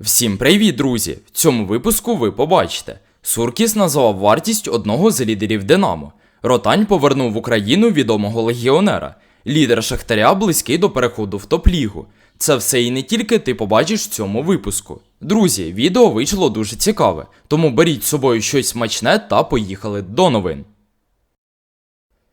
Всім привіт, друзі! В цьому випуску ви побачите. Суркіс назвав вартість одного з лідерів Динамо. Ротань повернув в Україну відомого легіонера. Лідер Шахтаря близький до переходу в топ-лігу. Це все і не тільки ти побачиш в цьому випуску. Друзі, відео вийшло дуже цікаве, тому беріть з собою щось смачне та поїхали до новин.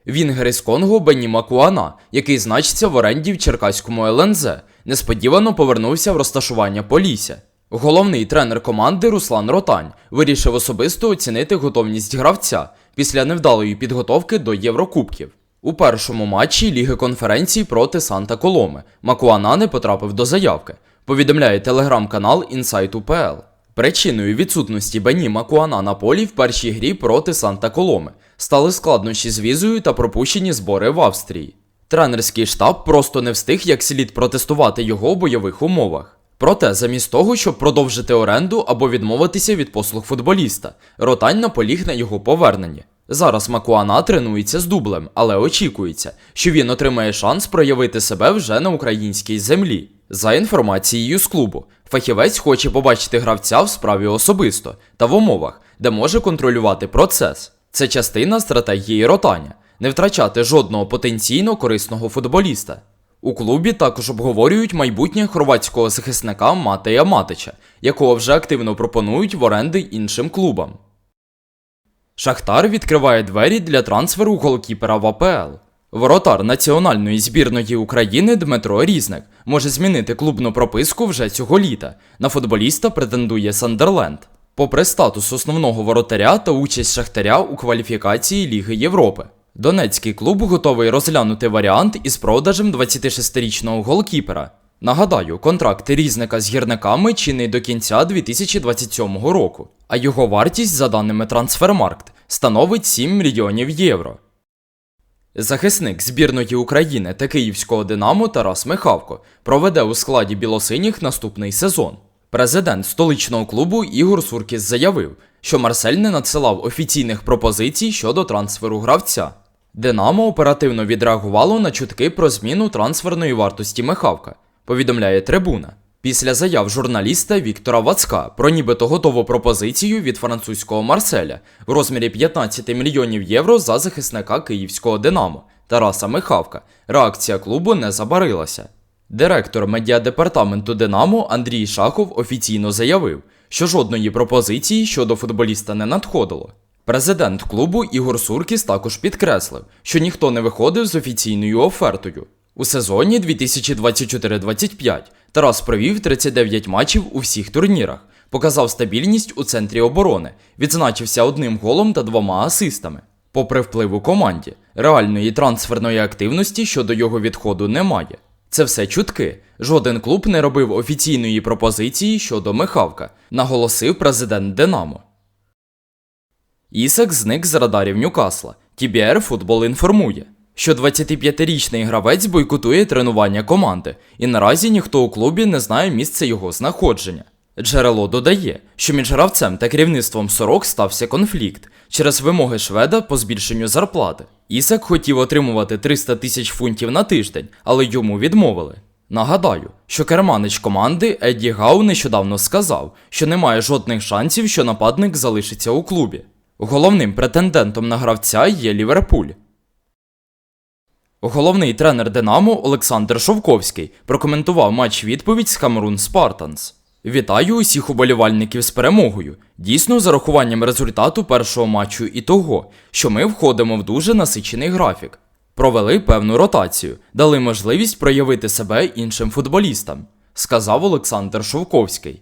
Вінгер із Конго Бенні Макуана, який значиться в оренді в Черкаському ЛНЗ, несподівано повернувся в розташування Полісся. Головний тренер команди Руслан Ротань вирішив особисто оцінити готовність гравця після невдалої підготовки до Єврокубків. У першому матчі Ліги конференцій проти Санта Коломи Макуана не потрапив до заявки, повідомляє телеграм-канал Insight UPL. Причиною відсутності Бені Макуана на полі в першій грі проти Санта Коломи стали складнощі з візою та пропущені збори в Австрії. Тренерський штаб просто не встиг як слід протестувати його у бойових умовах. Проте, замість того, щоб продовжити оренду або відмовитися від послуг футболіста, Ротань наполіг на його поверненні. Зараз Макуана тренується з дублем, але очікується, що він отримає шанс проявити себе вже на українській землі. За інформацією з клубу, фахівець хоче побачити гравця в справі особисто та в умовах, де може контролювати процес. Це частина стратегії ротання не втрачати жодного потенційно корисного футболіста. У клубі також обговорюють майбутнє хорватського захисника Матея Матича, якого вже активно пропонують в оренди іншим клубам. Шахтар відкриває двері для трансферу голкіпера в АПЛ. Воротар національної збірної України Дмитро Різник може змінити клубну прописку вже цього літа. На футболіста претендує Сандерленд. Попри статус основного воротаря та участь Шахтаря у кваліфікації Ліги Європи. Донецький клуб готовий розглянути варіант із продажем 26-річного голкіпера. Нагадаю, контракт різника з гірниками чинний до кінця 2027 року, а його вартість, за даними Трансфермаркт, становить 7 мільйонів євро. Захисник збірної України та київського Динамо Тарас Михавко проведе у складі білосиніх наступний сезон. Президент столичного клубу Ігор Суркіс заявив, що Марсель не надсилав офіційних пропозицій щодо трансферу гравця. Динамо оперативно відреагувало на чутки про зміну трансферної вартості Михавка, повідомляє трибуна. Після заяв журналіста Віктора Вацка про нібито готову пропозицію від французького Марселя в розмірі 15 мільйонів євро за захисника київського Динамо Тараса Михавка, реакція клубу не забарилася. Директор медіадепартаменту Динамо Андрій Шахов офіційно заявив, що жодної пропозиції щодо футболіста не надходило. Президент клубу Ігор Суркіс також підкреслив, що ніхто не виходив з офіційною офертою. У сезоні 2024-25 Тарас провів 39 матчів у всіх турнірах, показав стабільність у центрі оборони, відзначився одним голом та двома асистами. Попри вплив у команді, реальної трансферної активності щодо його відходу немає. Це все чутки. Жоден клуб не робив офіційної пропозиції щодо Михавка, наголосив президент Динамо. Ісак зник з радарів Ньюкасла. TBR Футбол інформує, що 25-річний гравець бойкотує тренування команди, і наразі ніхто у клубі не знає місце його знаходження. Джерело додає, що між гравцем та керівництвом сорок стався конфлікт через вимоги шведа по збільшенню зарплати. Ісак хотів отримувати 300 тисяч фунтів на тиждень, але йому відмовили. Нагадаю, що керманич команди Едді Гау нещодавно сказав, що немає жодних шансів, що нападник залишиться у клубі. Головним претендентом на гравця є Ліверпуль. Головний тренер Динамо Олександр Шовковський прокоментував матч відповідь з Камерун Спартанс. Вітаю усіх уболівальників з перемогою. Дійсно, з урахуванням результату першого матчу і того, що ми входимо в дуже насичений графік. Провели певну ротацію, дали можливість проявити себе іншим футболістам, сказав Олександр Шовковський.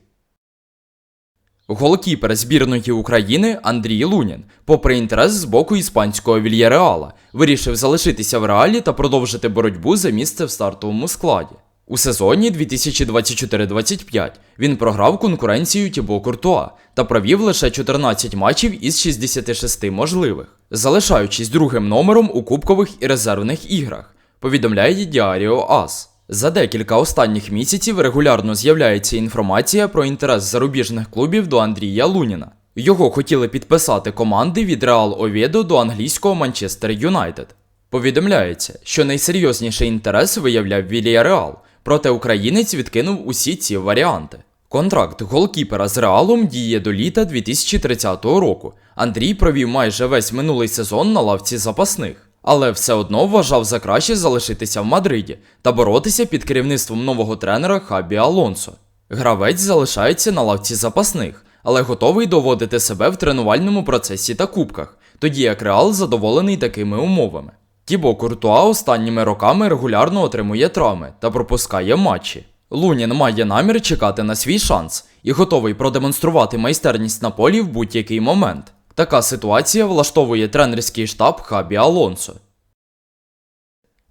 Голкіпер збірної України Андрій Лунін, попри інтерес з боку іспанського Вільяреала, вирішив залишитися в реалі та продовжити боротьбу за місце в стартовому складі. У сезоні 2024-25 він програв конкуренцію Тібо Куртуа та провів лише 14 матчів із 66 можливих, залишаючись другим номером у кубкових і резервних іграх, повідомляє Діаріо Ас. За декілька останніх місяців регулярно з'являється інформація про інтерес зарубіжних клубів до Андрія Луніна. Його хотіли підписати команди від Реал Овєдо до англійського Манчестер Юнайтед. Повідомляється, що найсерйозніший інтерес виявляв Вільяреал, проте українець відкинув усі ці варіанти. Контракт голкіпера з Реалом діє до літа 2030 року. Андрій провів майже весь минулий сезон на лавці запасних, але все одно вважав за краще залишитися в Мадриді та боротися під керівництвом нового тренера Хабі Алонсо. Гравець залишається на лавці запасних, але готовий доводити себе в тренувальному процесі та кубках, тоді як Реал задоволений такими умовами. Тібо Куртуа останніми роками регулярно отримує травми та пропускає матчі. Лунін має намір чекати на свій шанс і готовий продемонструвати майстерність на полі в будь-який момент. Така ситуація влаштовує тренерський штаб Хабі Алонсо.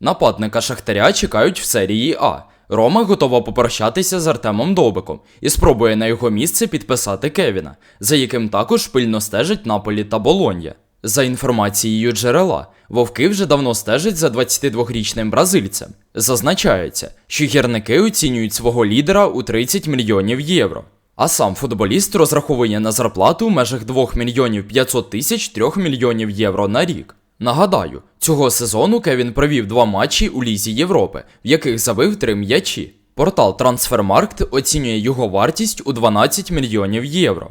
Нападника Шахтаря чекають в серії А. Рома готова попрощатися з Артемом Довбиком і спробує на його місце підписати Кевіна, за яким також пильно стежить Наполі та Болонья. За інформацією джерела, вовки вже давно стежать за 22-річним бразильцем. Зазначається, що гірники оцінюють свого лідера у 30 мільйонів євро. А сам футболіст розраховує на зарплату в межах 2 мільйонів 500 тисяч 3 мільйонів євро на рік. Нагадаю, цього сезону Кевін провів два матчі у Лізі Європи, в яких забив три м'ячі. Портал Трансфермаркт оцінює його вартість у 12 мільйонів євро.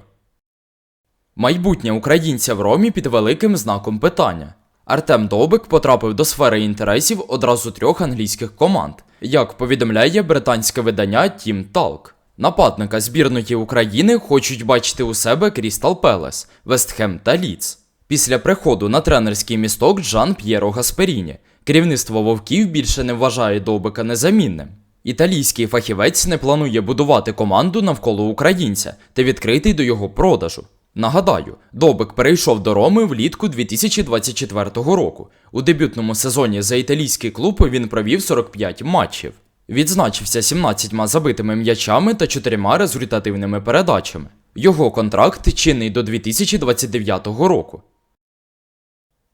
Майбутнє українця в Ромі під великим знаком питання. Артем Довбик потрапив до сфери інтересів одразу трьох англійських команд, як повідомляє британське видання Team Talk. Нападника збірної України хочуть бачити у себе Крістал Пелес, Вестхем та Ліц. Після приходу на тренерський місток Джан П'єро Гасперіні керівництво вовків більше не вважає Довбика незамінним. Італійський фахівець не планує будувати команду навколо українця та відкритий до його продажу. Нагадаю, Довбик перейшов до Роми влітку 2024 року. У дебютному сезоні за італійський клуб він провів 45 матчів. Відзначився 17 забитими м'ячами та 4 результативними передачами. Його контракт чинний до 2029 року.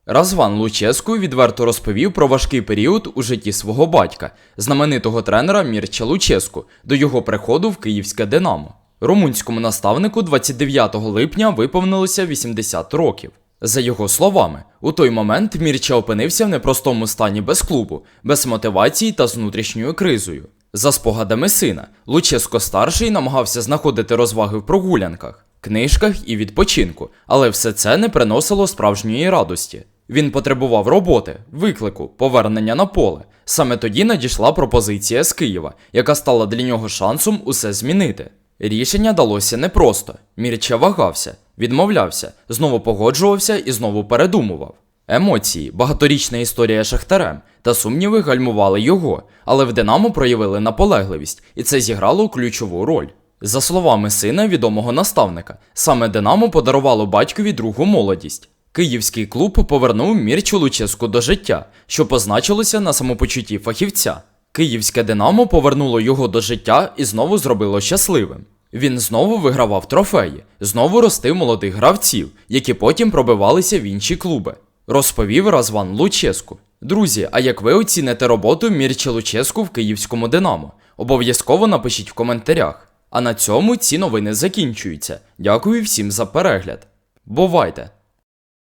Разван Луческу відверто розповів про важкий період у житті свого батька, знаменитого тренера Мірча Луческу, до його приходу в Київське Динамо. Румунському наставнику 29 липня виповнилося 80 років. За його словами, у той момент Мірча опинився в непростому стані без клубу, без мотивації та з внутрішньою кризою. За спогадами сина, Луческо старший намагався знаходити розваги в прогулянках, книжках і відпочинку, але все це не приносило справжньої радості. Він потребував роботи, виклику, повернення на поле. Саме тоді надійшла пропозиція з Києва, яка стала для нього шансом усе змінити. Рішення далося непросто. Мірча вагався, відмовлявся, знову погоджувався і знову передумував. Емоції, багаторічна історія Шахтарем та сумніви гальмували його, але в Динамо проявили наполегливість, і це зіграло ключову роль. За словами сина відомого наставника, саме Динамо подарувало батькові другу молодість. Київський клуб повернув Мірчу Луческу до життя, що позначилося на самопочутті фахівця. Київське Динамо повернуло його до життя і знову зробило щасливим. Він знову вигравав трофеї, знову ростив молодих гравців, які потім пробивалися в інші клуби. Розповів Разван Луческу. Друзі, а як ви оціните роботу Мірча Луческу в київському Динамо? Обов'язково напишіть в коментарях. А на цьому ці новини закінчуються. Дякую всім за перегляд. Бувайте!